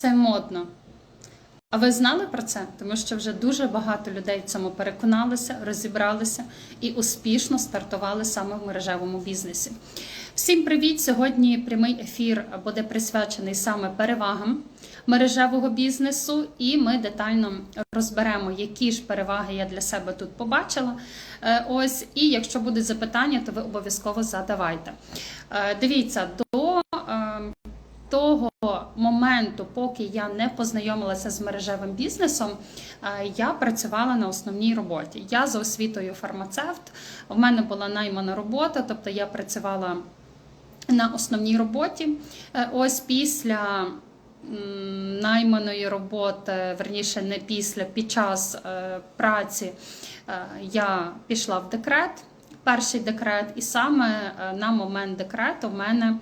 Це модно. А ви знали про це? Тому що вже дуже багато людей в цьому переконалися, розібралися і успішно стартували саме в мережевому бізнесі. Всім привіт! Сьогодні прямий ефір буде присвячений саме перевагам мережевого бізнесу, і ми детально розберемо, які ж переваги я для себе тут побачила. Е, Ось, і якщо будуть запитання, то ви обов'язково задавайте. Е, Дивіться, до того моменту, поки я не познайомилася з мережевим бізнесом, е, я працювала на основній роботі. Я за освітою фармацевт. В мене була наймана робота, тобто я працювала на основній роботі. Е, Ось після найманої роботи, верніше, не після, під час е, праці я пішла в декрет. Перший декрет, і саме на момент декрету в мене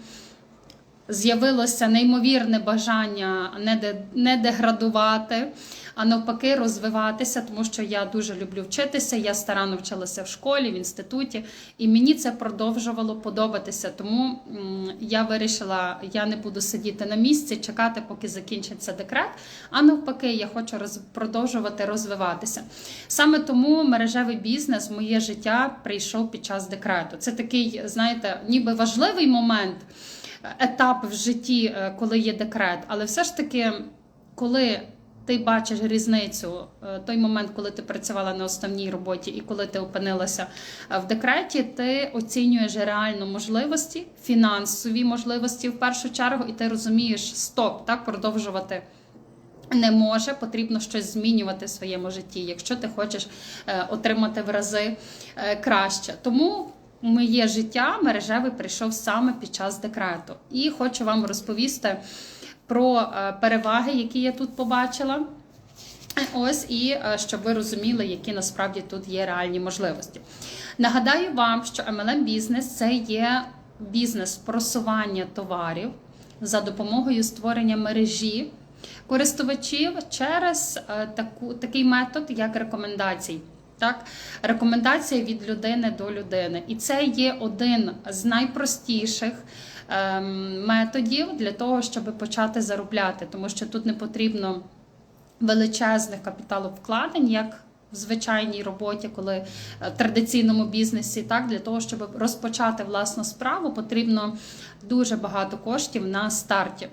з'явилося неймовірне бажання не, де, не деградувати, а навпаки, розвиватися, тому що я дуже люблю вчитися. Я старанно вчилася в школі, в інституті, і мені це продовжувало подобатися. Тому я вирішила, я не буду сидіти на місці, чекати, поки закінчиться декрет. А навпаки, я хочу роз, продовжувати розвиватися. Саме тому мережевий бізнес моє життя прийшов під час декрету. Це такий, знаєте, ніби важливий момент етап в житті, е, коли є декрет, але все ж таки, коли ти бачиш різницю, е, той момент, коли ти працювала на основній роботі і коли ти опинилася е, в декреті, ти оцінюєш реально можливості, фінансові можливості в першу чергу, і ти розумієш, стоп, так продовжувати. Не може, потрібно щось змінювати в своєму житті, якщо ти хочеш отримати в рази краще. Тому моє життя мережевий прийшов саме під час декрету. І хочу вам розповісти про е, переваги, які я тут побачила. Ось і е, щоб ви розуміли, які насправді тут є реальні можливості. Нагадаю вам, що MLM бізнес це є бізнес просування товарів за допомогою створення мережі користувачів через е, таку, такий метод, як рекомендацій. Так, рекомендація від людини до людини, і це є один з найпростіших ем, методів для того, щоб почати заробляти, тому що тут не потрібно величезних капіталовкладень, як в звичайній роботі, коли е, в традиційному бізнесі, так для того, щоб розпочати власну справу, потрібно дуже багато коштів на старті.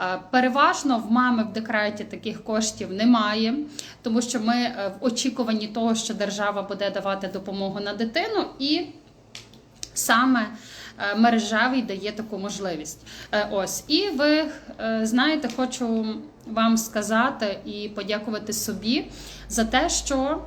Е, Переважно в мами в декреті таких коштів немає, тому що ми е, в очікуванні того, що держава буде давати допомогу на дитину, і саме мережевий дає таку можливість. Е, Ось, і ви е, знаєте, хочу вам сказати і подякувати собі за те, що.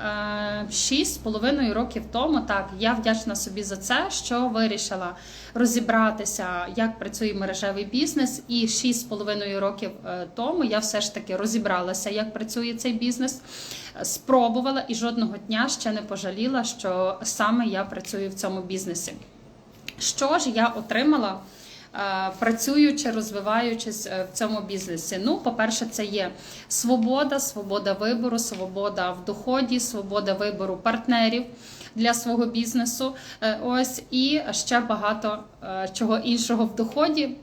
е, Шість з половиною років тому так я вдячна собі за це, що вирішила розібратися, як працює мережевий бізнес. І шість з половиною років е, тому я все ж таки розібралася, як працює цей бізнес, е, спробувала і жодного дня ще не пожаліла, що саме я працюю в цьому бізнесі. Що ж я отримала? е, Працюючи, розвиваючись е, в цьому бізнесі. Ну, по-перше, це є свобода, свобода вибору, свобода в доході, свобода вибору партнерів для свого бізнесу. Е, Ось і ще багато чого іншого в доході.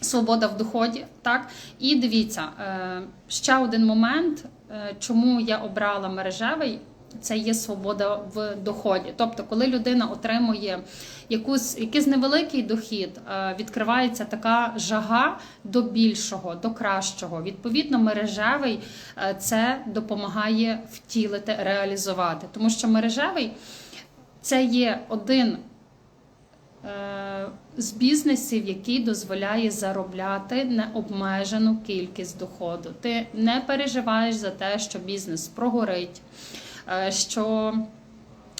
Свобода в доході, так і дивіться ще один момент, чому я обрала мережевий. Це є свобода в доході. Тобто, коли людина отримує якусь, якийсь невеликий дохід, е, відкривається така жага до більшого, до кращого. Відповідно, мережевий е, це допомагає втілити, реалізувати. Тому що мережевий це є один е, з бізнесів, який дозволяє заробляти необмежену кількість доходу. Ти не переживаєш за те, що бізнес прогорить, що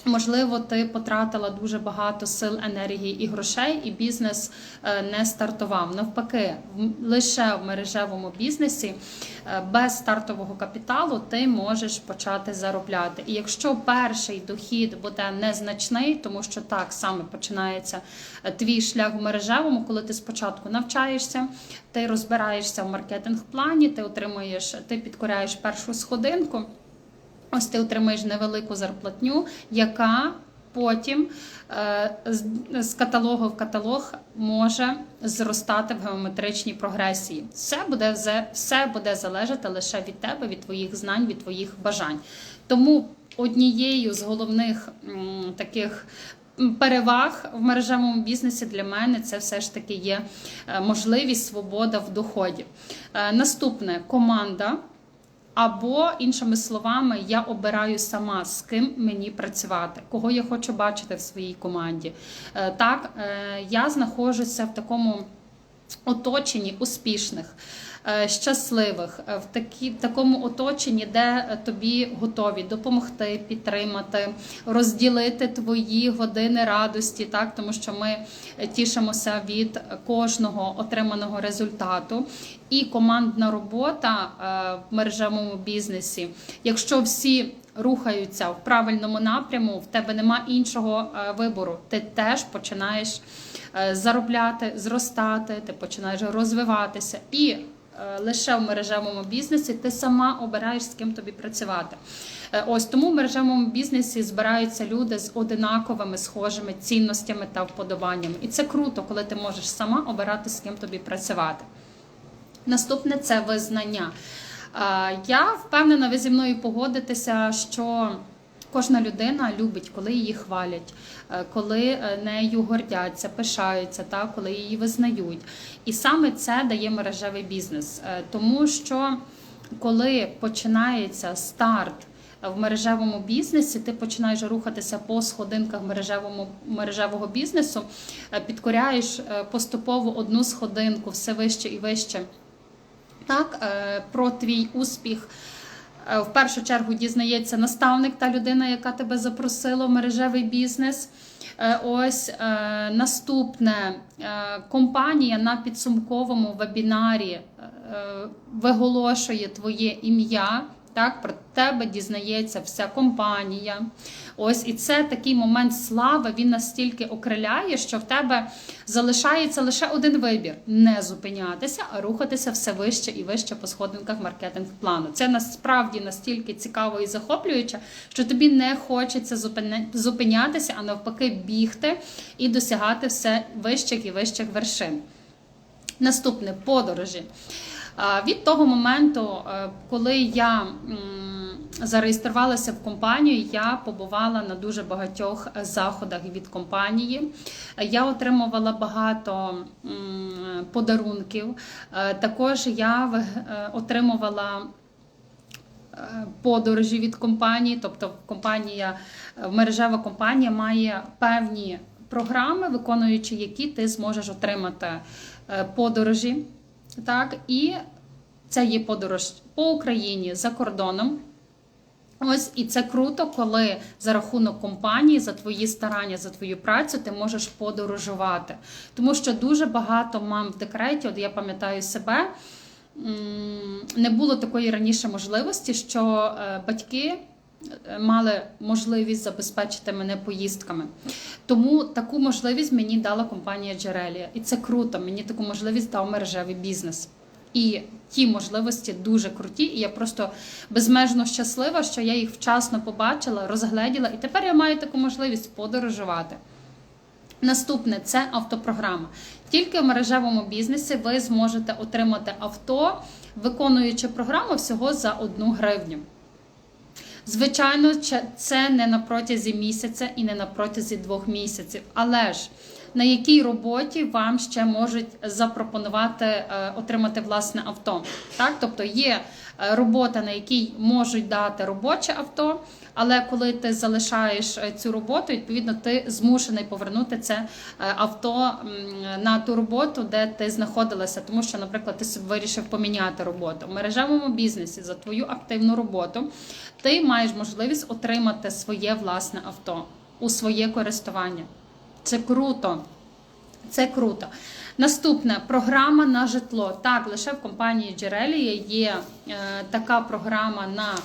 Можливо, ти потратила дуже багато сил, енергії і грошей, і бізнес е, не стартував. Навпаки, лише в мережевому бізнесі е, без стартового капіталу ти можеш почати заробляти. І якщо перший дохід буде незначний, тому що так саме починається е, твій шлях в мережевому, коли ти спочатку навчаєшся, ти розбираєшся в маркетинг-плані, ти отримуєш, ти підкоряєш першу сходинку. Ось ти отримаєш невелику зарплатню, яка потім е, з, каталогу в каталог може зростати в геометричній прогресії. Все буде, все буде залежати лише від тебе, від твоїх знань, від твоїх бажань. Тому однією з головних таких переваг в мережевому бізнесі для мене це все ж таки є е, можливість свобода в доході. Е, Наступне команда. Або, іншими словами, я обираю сама, з ким мені працювати, кого я хочу бачити в своїй команді. Е, Так, е, я знаходжуся в такому оточенні успішних, щасливих, е, в такі, такому оточенні, де е, тобі готові допомогти, підтримати, розділити твої години радості, так тому що ми е, тішимося від кожного отриманого результату. І командна робота е, в мережевому бізнесі, якщо всі рухаються в правильному напряму, в тебе нема іншого е, вибору. Ти теж починаєш е, заробляти, зростати, ти починаєш розвиватися. І е, лише в мережевому бізнесі ти сама обираєш, з ким тобі працювати. Е, Ось тому в мережевому бізнесі збираються люди з одинаковими схожими цінностями та вподобаннями. І це круто, коли ти можеш сама обирати, з ким тобі працювати. Наступне це визнання. Е, Я впевнена, ви зі мною погодитеся, що кожна людина любить, коли її хвалять, е, коли е, нею гордяться, пишаються, та, коли її визнають. І саме це дає мережевий бізнес. Е, Тому що коли починається старт в мережевому бізнесі, ти починаєш рухатися по сходинках мережевому мережевого бізнесу, підкоряєш поступово одну сходинку все вище і вище. Так, про твій успіх в першу чергу дізнається наставник та людина, яка тебе запросила в мережевий бізнес. Е, Ось е, наступне е, компанія на підсумковому вебінарі е, виголошує твоє ім'я. Так, про тебе дізнається вся компанія. Ось і це такий момент слави. Він настільки окриляє, що в тебе залишається лише один вибір: не зупинятися, а рухатися все вище і вище по сходинках маркетинг плану. Це насправді настільки цікаво і захоплююче, що тобі не хочеться зупинятися, а навпаки, бігти і досягати все вищих і вищих вершин. Наступне подорожі. Від того моменту, е, коли я зареєструвалася в компанію, я побувала на дуже багатьох е, заходах від компанії. Я отримувала багато подарунків. Е, Також я отримувала подорожі від компанії, тобто компанія, мережева компанія має певні програми, виконуючи які ти зможеш отримати подорожі. Так, і це є подорож по Україні за кордоном. Ось і це круто, коли за рахунок компанії, за твої старання, за твою працю ти можеш подорожувати. Тому що дуже багато мам в декреті, от я пам'ятаю себе, не було такої раніше можливості, що е, батьки мали можливість забезпечити мене поїздками. Тому таку можливість мені дала компанія Джерелія. І це круто. Мені таку можливість дав мережевий бізнес. І ті можливості дуже круті, і я просто безмежно щаслива, що я їх вчасно побачила, розгледіла, і тепер я маю таку можливість подорожувати. Наступне це автопрограма. Тільки в мережевому бізнесі ви зможете отримати авто, виконуючи програму всього за 1 гривню. Звичайно, це не на протязі місяця і не на протязі двох місяців. Але ж на якій роботі вам ще можуть запропонувати е, отримати власне авто? Так, тобто є е, робота, на якій можуть дати робоче авто, але коли ти залишаєш е, цю роботу, відповідно ти змушений повернути це авто на ту роботу, де ти знаходилася, тому що, наприклад, ти вирішив поміняти роботу в мережевому бізнесі за твою активну роботу. Ти маєш можливість отримати своє власне авто у своє користування. Це круто. Це круто. Наступне програма на житло. Так, лише в компанії Джерелія є е, така програма на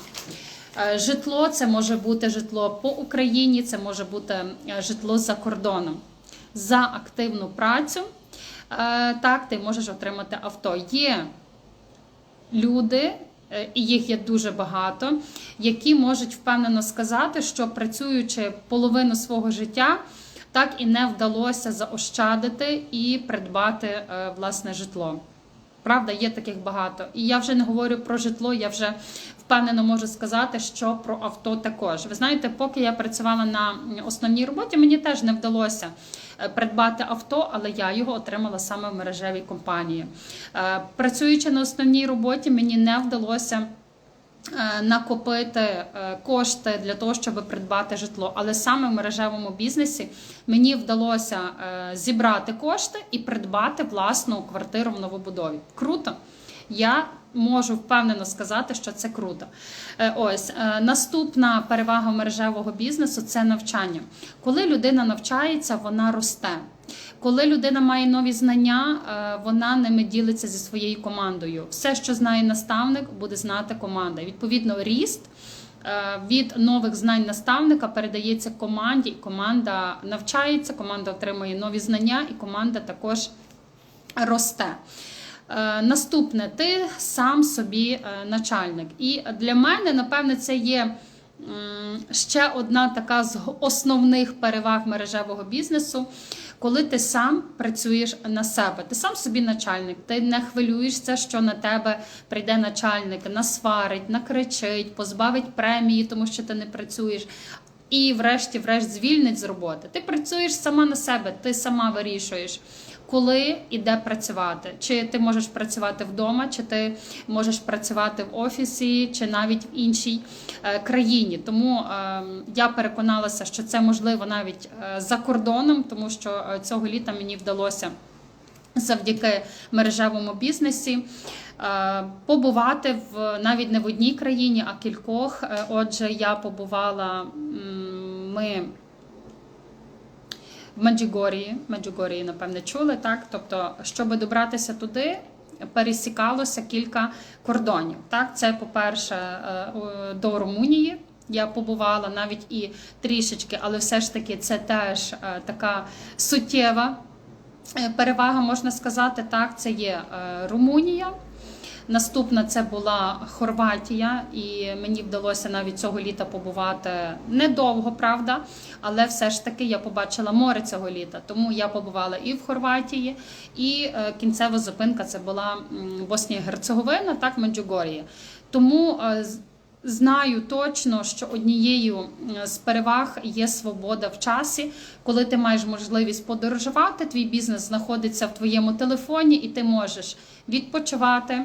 е, житло. Це може бути житло по Україні, це може бути е, житло за кордоном. За активну працю. Е, так, ти можеш отримати авто. Є люди, е, і їх є дуже багато, які можуть впевнено сказати, що працюючи половину свого життя, так і не вдалося заощадити і придбати е, власне житло. Правда, є таких багато. І я вже не говорю про житло, я вже впевнено можу сказати, що про авто також. Ви знаєте, поки я працювала на основній роботі, мені теж не вдалося е, придбати авто, але я його отримала саме в мережевій компанії. Е, Працюючи на основній роботі, мені не вдалося. Е, Накопити е, кошти для того, щоб придбати житло, але саме в мережевому бізнесі мені вдалося е, зібрати кошти і придбати власну квартиру в новобудові. Круто. Я можу впевнено сказати, що це круто. Ось наступна перевага мережевого бізнесу це навчання. Коли людина навчається, вона росте. Коли людина має нові знання, е, вона ними ділиться зі своєю командою. Все, що знає наставник, буде знати команда. Відповідно, ріст е, від нових знань наставника передається команді, і команда навчається, команда отримує нові знання, і команда також росте. Е, Наступне, ти сам собі начальник. І для мене, напевне, це є ще одна така з основних переваг мережевого бізнесу. Коли ти сам працюєш на себе, ти сам собі начальник, ти не хвилюєшся, що на тебе прийде начальник, насварить, накричить, позбавить премії, тому що ти не працюєш. І, врешті-врешт, звільнить з роботи. Ти працюєш сама на себе, ти сама вирішуєш, коли і де працювати. Чи ти можеш працювати вдома, чи ти можеш працювати в офісі, чи навіть в іншій е, країні. Тому е, я переконалася, що це можливо навіть е, за кордоном, тому що цього літа мені вдалося завдяки мережевому бізнесі. Побувати в навіть не в одній країні, а кількох. Отже, я побувала ми в Меджугорії. Меджугорії, напевне, чули так. Тобто, щоб добратися туди, пересікалося кілька кордонів. Так, це по-перше, е, до Румунії. Я побувала навіть і трішечки, але все ж таки це теж е, така суттєва е, перевага, можна сказати. Так, це є Румунія. Наступна це була Хорватія, і мені вдалося навіть цього літа побувати недовго, правда, але все ж таки я побачила море цього літа. Тому я побувала і в Хорватії, і е, кінцева зупинка це була Боснія Герцеговина, так Меджугорія. Тому е, Знаю точно, що однією з переваг є свобода в часі, коли ти маєш можливість подорожувати, твій бізнес знаходиться в твоєму телефоні, і ти можеш відпочивати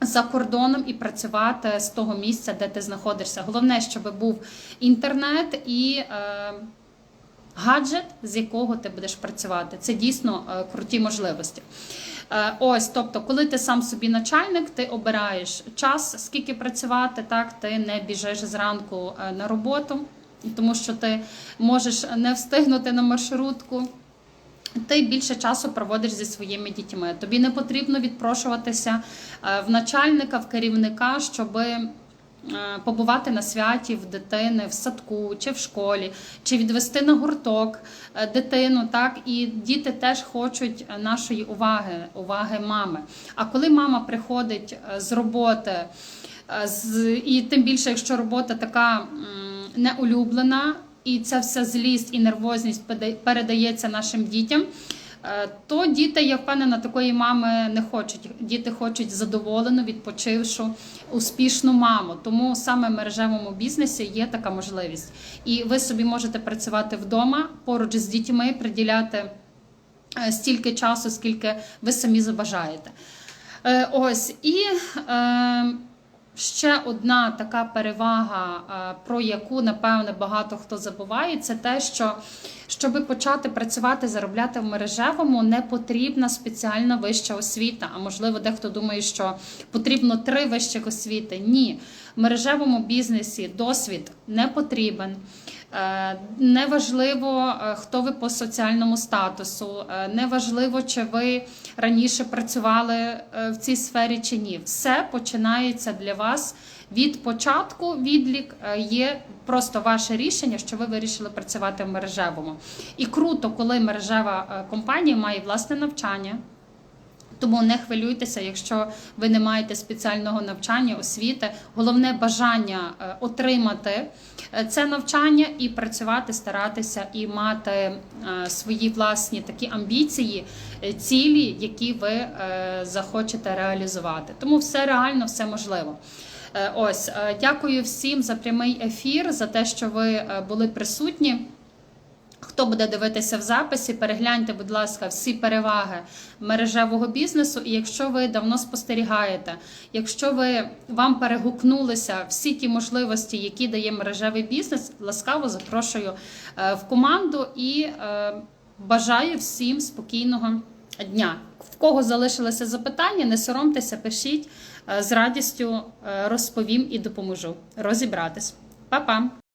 за кордоном і працювати з того місця, де ти знаходишся. Головне, щоб був інтернет і е, гаджет, з якого ти будеш працювати. Це дійсно е, круті можливості. Е, Ось, тобто, коли ти сам собі начальник, ти обираєш час, скільки працювати, так ти не біжиш зранку е, на роботу, тому що ти можеш не встигнути на маршрутку. Ти більше часу проводиш зі своїми дітьми. Тобі не потрібно відпрошуватися е, в начальника, в керівника, щоб побувати на святі в дитини в садку чи в школі, чи відвести на гурток е, дитину. Так і діти теж хочуть е, нашої уваги, уваги мами. А коли мама приходить е, з роботи, е, і тим більше, якщо робота така неулюблена, і ця вся злість і нервозність передається нашим дітям. е, То діти, я впевнена, такої мами не хочуть. Діти хочуть задоволену, відпочившу, успішну маму. Тому саме в мережевому бізнесі є така можливість. І ви собі можете працювати вдома поруч з дітьми, приділяти е, стільки часу, скільки ви самі забажаєте. Е, Ось і ще одна така перевага, е, про яку напевне багато хто забуває, це те, що щоб почати працювати, заробляти в мережевому, не потрібна спеціальна вища освіта. А можливо, дехто думає, що потрібно три вищих освіти. Ні, в мережевому бізнесі досвід не потрібен. Е, Неважливо, е, хто ви по соціальному статусу, е, неважливо, чи ви раніше працювали в цій сфері чи ні. Все починається для вас від початку. Відлік є просто ваше рішення, що ви вирішили працювати в мережевому. І круто, коли мережева компанія має власне навчання. Тому не хвилюйтеся, якщо ви не маєте спеціального навчання, освіти. Головне бажання е, отримати е, це навчання і працювати, старатися і мати е, свої власні такі амбіції, цілі, які ви захочете реалізувати. Тому все реально, все можливо. Ось, дякую всім за прямий ефір, за те, що ви були присутні. Хто буде дивитися в записі, перегляньте, будь ласка, всі переваги мережевого бізнесу. І якщо ви давно спостерігаєте, якщо ви вам перегукнулися всі ті можливості, які дає мережевий бізнес, ласкаво запрошую е, в команду і е, бажаю всім спокійного дня. В кого залишилися запитання, не соромтеся, пишіть Е, з радістю розповім і допоможу розібратись. Па-па!